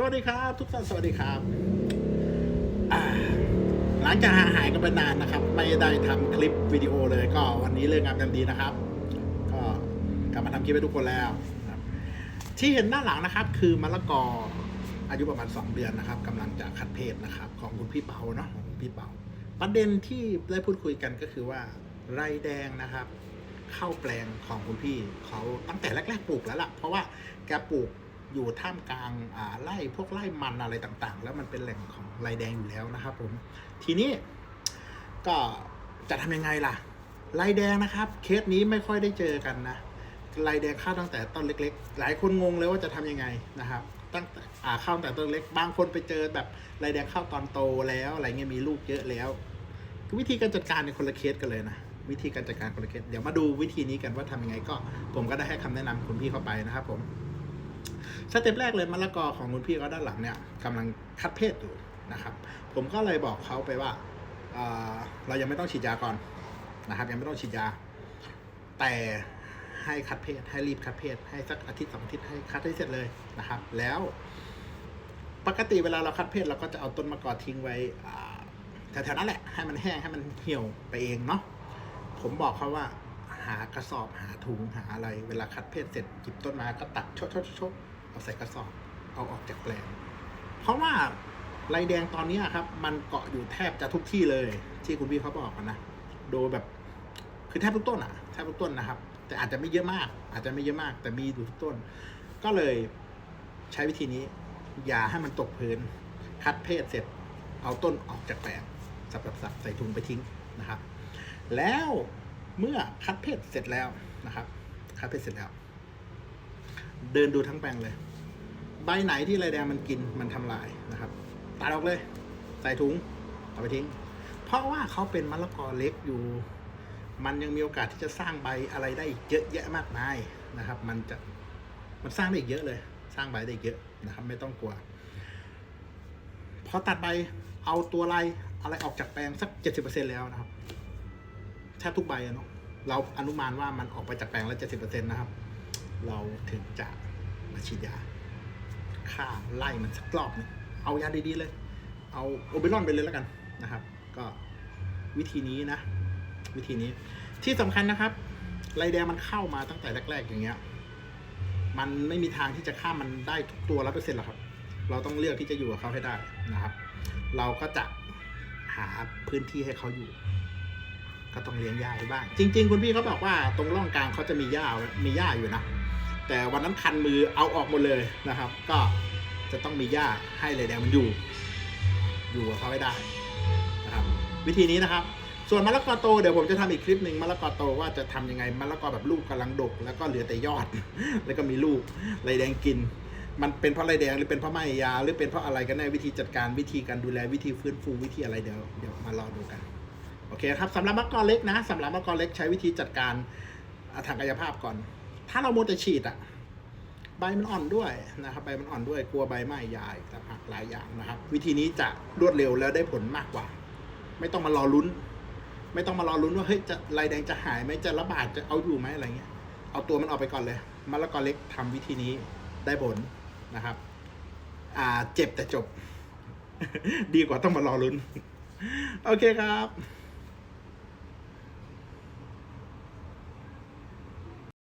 สวัสดีครับ ทุกท่านสวัสดีครับหลังจากห่างหายกันไปนานนะครับ ไม่ได้ทำคลิปวิดีโอเลย ก็วันนี้เรื่องงานเต็มดีนะครับ ก็กลับมาทำคลิปให้ทุกคนแล้วที่เห็นด้านหลังนะครับ คือมะละกออายุประมาณ 2 เดือนนะครับกำลังจะคัดเพศนะครับ ของคุณพี่เปาเนาะของพี่เปาประเด็นที่ได้พูดคุยกันก็คือว่าไรแดงนะครับ เข้าแปลงของคุณพี่เขาตั้งแต่แรก ๆ ปลูกแล้วล่ะ เพราะว่าแกปลูก อยู่ท่ามกลางไร่พวกไร่มันอะไรต่างๆ แล้วมันเป็นแหล่งของไรแดงอยู่แล้วนะครับผมทีนี้ก็จะทำยังไงล่ะไรแดงนะครับ เคสนี้ไม่ค่อยได้เจอกันนะไรแดงข้าวตั้งแต่ต้นเล็ก ๆ หลายคนงงเลยว่าจะทำยังไงนะครับ ตั้งแต่อ่าข้าตั้งแต่ต้นเล็ก บางคนไปเจอแบบไรแดงข้าวตอนโตแล้วอะไรเงี้ยมีลูกเยอะแล้ว วิธีการจัดการในคนละเคสกันเลยนะวิธีการจัดการคนละเคสเดี๋ยวมาดูวิธีนี้กันว่าทำยังไงก็ ผมก็ได้ให้คำแนะนำคุณพี่เข้าไปนะครับผม สเต็ปแรกเลยมะละกอของคุณพี่เขาด้านหลังเนี่ยกำลังคัดเพศอยู่นะครับ ผมก็เลยบอกเขาไปว่าเเรายังไม่ต้องฉีดยาก่อนนะครับ ยังไม่ต้องฉีดยา แต่ให้คัดเพศให้รีบคัดเพศให้สักอาทิตย์สองอาทิตย์ให้คัดให้เสร็จเลยนะครับ แล้วปกติเวลาเราคัดเพศเราก็จะเอาต้นมะกอทิ้งไว้แถวๆนั้นแหละให้มันแห้งให้มันเหี่ยวไปเองเนาะผมบอกเขาว่าหากระสอบหาถุงหาอะไร เวลาคัดเพศเสร็จหยิบต้นมาก็ตัดชดชดชด เอาใส่กระสอบเอาออกจากแปลง เพราะว่าไรแดงตอนนี้ครับ มันเกาะอยู่แทบจะทุกที่เลย ที่คุณพี่เขาบอกนะ โดยแบบคือแทบทุกต้นอะแทบทุกต้นนะครับ แต่อาจจะไม่เยอะมาก อาจจะไม่เยอะมาก แต่มีอยู่ทุกต้น ก็เลยใช้วิธีนี้ อย่าให้มันตกพื้น คัดเพศเสร็จ เอาต้นออกจากแปลงสับสับสับใส่ถุงไปทิ้งนะครับ แล้วเมื่อคัดเพศเสร็จแล้วนะครับ คัดเพศเสร็จแล้ว เดินดูทั้งแปลงเลย ใบไหนที่ไรแดงมันกินมันทำลายนะครับตัดออกเลย ใส่ถุงเอาไปทิ้ง เพราะว่าเขาเป็นมะละกอเล็กอยู่ มันยังมีโอกาสที่จะสร้างใบอะไรได้อีกเยอะแยะมากมายนะครับ มันจะมันสร้างได้อีกเยอะเลย สร้างใบได้อีกเยอะนะครับ ไม่ต้องกลัวพอตัดใบเอาตัวไรอะไรออกจากแปลงสักเจ็ดสิบเปอร์เซ็นแล้วนะครับแทบทุกใบอะเนาะเราอนุมานว่ามันออกไปจากแปลงแล้วเจ็ดสิบเปอร์เซ็นนะครับ เราถึงจะมาฉีดยา ฆ่าไล่มันสักรอบหนึงเอายาดีๆเลย เอาโอเบรอนไปเลยแล้วกันนะครับ ก็วิธีนี้นะ วิธีนี้ที่สำคัญนะครับไรแดงมันเข้ามาตั้งแต่แรก ๆ อย่างเงี้ย มันไม่มีทางที่จะฆ่ามันได้ทุกตัวร้อเปอร์เซ็นต์หรอกครับ เราต้องเลือกที่จะอยู่กับเขาให้ได้นะครับ เราก็จะหาพื้นที่ให้เขาอยู่ ก็ต้องเลี้ยงหญ้าไว้บ้าง จริง ๆ คุณพี่เขาบอกว่าตรงร่องกลางเขาจะมีหญ้ามีหญ้าอยู่นะ แต่วันนั้นคันมือเอาออกหมดเลยนะครับ ก็จะต้องมีหญ้าให้เลยแดงมันอยู่ อยู่กับเขาให้ได้นะครับ วิธีนี้นะครับ ส่วนมะละกอโตเดี๋ยวผมจะทำอีกคลิปหนึ่งมะละกอโตว่าจะทำยังไงมะละกอแบบลูกกำลังดก แล้วก็เหลือแต่ยอด แล้วก็มีลูกไรแดงกิน มันเป็นเพราะไรแดงหรือเป็นเพราะไม่ยา หรือเป็นเพราะอะไรกันแน่วิธีจัดการวิธีการดูแลวิธีฟื้นฟูวิธีอะไรเดี๋ยวเดี๋ยวมารอดูกันโอเคครับสำหรับมะกอเล็กนะสำหรับมะกอเล็กใช้วิธีจัดการอ่าทางกายภาพก่อน ถ้าเราโมวแต่ฉีดอะใบมันอ่อนด้วยนะครับ ใบมันอ่อนด้วยกลัวใบไหม้ยายต่างหากหลายอย่างนะครับ วิธีนี้จะรวดเร็วแล้วได้ผลมากกว่า ไม่ต้องมารอลุ้น ไม่ต้องมารอลุ้นว่าเฮ้ยจะลายแดงจะหายไหมจะระบาดจะเอาอยู่ไหมอะไรเงี้ย เอาตัวมันออกไปก่อนเลยมะละกอเล็กทำวิธีนี้ได้ผลนะครับ อ่าเจ็บแต่จบ ดีกว่าต้องมารอลุ้น โอเคครับ